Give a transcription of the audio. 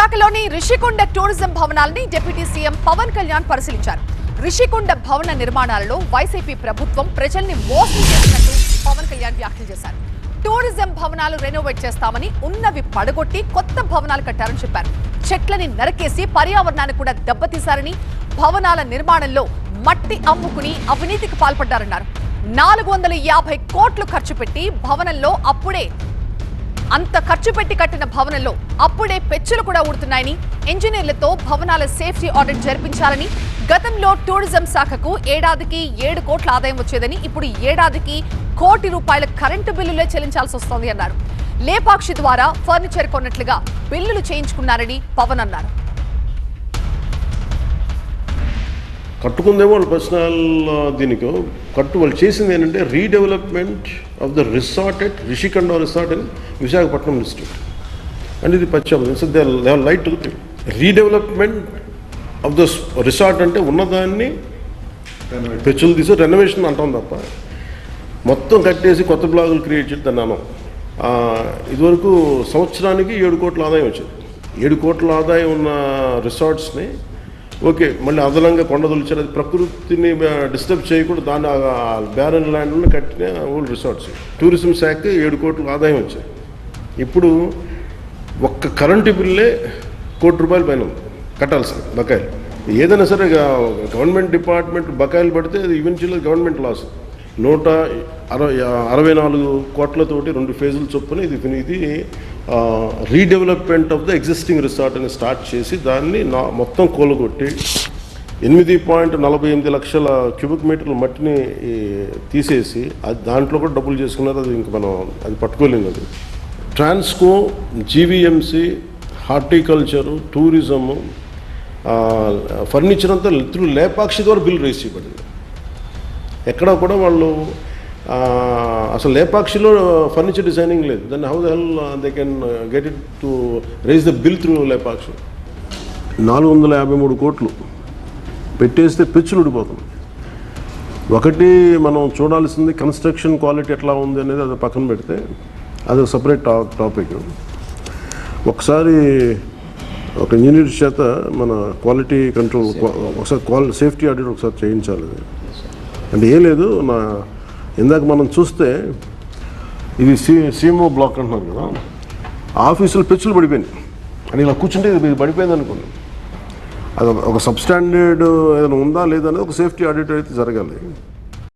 విశాఖలోని రిషికొండ టూరిజం భవనాలని deputy CM Pawan Kalyan పరిశీలించారు. రిషికొండ భవన నిర్మాణాలలో వైసీపీ ప్రభుత్వం ప్రజల్ని మోసం చేసినట్టు పవన్ కళ్యాణ్ వ్యాఖ్యలు చేశారు. టూరిజం భవనాలు రెనోవేట్ చేస్తామని ఉన్నవి పడగొట్టి కొత్త భవనాలు కట్టారని చెప్పారు. చెట్లని నరికేసి పర్యావరణాన్ని కూడా దెబ్బతీశారని భవనాల నిర్మాణంలో మట్టి అమ్ముకుని అవినీతికి పాల్పడ్డారన్నారు. నాలుగు వందల యాభై కోట్లు ఖర్చు పెట్టి భవనంలో అప్పుడే అంత ఖర్చు పెట్టి కట్టిన భవనంలో అప్పుడే పెచ్చులు కూడా ఊడుతున్నాయని ఇంజనీర్లతో భవనాల సేఫ్టీ ఆడిట్ జరిపించాలని గతంలో టూరిజం శాఖకు ఏడాదికి ఏడు కోట్ల ఆదాయం వచ్చేదని ఇప్పుడు ఏడాదికి కోటి రూపాయల కరెంటు బిల్లులే చెల్లించాల్సి వస్తోంది అన్నారు. లేపాక్షి ద్వారా ఫర్నిచర్ కొన్నట్లుగా బిల్లులు చేయించుకున్నారని పవన్ అన్నారు. కట్టుకుందేమో వాళ్ళ పర్సనల్ దీనికి. కట్టు వాళ్ళు చేసింది ఏంటంటే redevelopment of the resort at Rushikonda resort in Visakhapatnam district and ఇది పశ్చిమ so they light redevelopment of the resort అంటే ఉన్నదాన్ని పెచ్చులు తీసి రెనోవేషన్ అంటాం తప్ప మొత్తం కట్టేసి కొత్త బ్లాగులు క్రియేట్ చేసి దాన్ని ఇదివరకు సంవత్సరానికి ఏడు కోట్ల ఆదాయం వచ్చింది. ఏడు కోట్ల ఆదాయం ఉన్న రిసార్ట్స్ని ఓకే మళ్ళీ అదనంగా కొండ తొలిచారు అది ప్రకృతిని డిస్టర్బ్ చేయకుండా దాన్ని బ్యారన్ ల్యాండ్లో కట్టిన ఓల్డ్ రిసార్ట్స్ టూరిజం శాఖ ఏడు కోట్ల ఆదాయం వచ్చాయి ఇప్పుడు ఒక్క కరెంటు బిల్లే కోటి రూపాయల పైన కట్టాల్సింది బకాయిలు. ఏదైనా సరే గవర్నమెంట్ డిపార్ట్మెంట్ బకాయిలు పడితే అది ఈవెన్చువల్గా గవర్నమెంట్ లాస్ నూట అరవై అరవై నాలుగు కోట్లతోటి రెండు ఫేజులు చొప్పున ఇది ఇది redevelopment of the existing resort అని స్టార్ట్ చేసి దాన్ని నా మొత్తం కూలగొట్టి ఎనిమిది పాయింట్ నలభై ఎనిమిది లక్షల క్యూబిక్ మీటర్ల మట్టిని తీసేసి అది దాంట్లో కూడా డబ్బులు చేసుకున్నారు. అది ఇంక మనం అది పట్టుకోలేము అది Transco GVMC horticulture tourism furniture అంతా త్రూ లేపాక్షి ద్వారా బిల్ రేస్ చేయబడింది. ఎక్కడ కూడా వాళ్ళు అసలు లేపాక్షిలో ఫర్నిచర్ డిజైనింగ్ లేదు. Then how the hell they can get it to raise the bill through Lepakshi? నాలుగు వందల యాభై మూడు కోట్లు పెట్టేస్తే పిచ్చులు ఊడిపోతుంది ఒకటి మనం చూడాల్సింది కన్స్ట్రక్షన్ క్వాలిటీ ఎట్లా ఉంది అనేది అది పక్కన పెడితే అది సపరేట్ టాపిక్. ఒకసారి ఒక ఇంజనీర్ చేత మన క్వాలిటీ కంట్రోల్ ఒకసారి క్వాలిటీ సేఫ్టీ ఆడిట్ ఒకసారి చేయించాలి. అంటే ఏం లేదు నా ఇందాక మనం చూస్తే ఇది సి సీఎంఓ బ్లాక్ అంటున్నారు కదా. ఆఫీసులు పెచ్చులు పడిపోయినాయి. అని ఇలా కూర్చుంటే ఇది పడిపోయింది అనుకోండి అది ఒక- సబ్స్టాండర్డ్ సబ్ స్టాండర్డ్ ఏదైనా ఉందా లేదా అనేది ఒక సేఫ్టీ ఆడిట్ అయితే జరగాలి.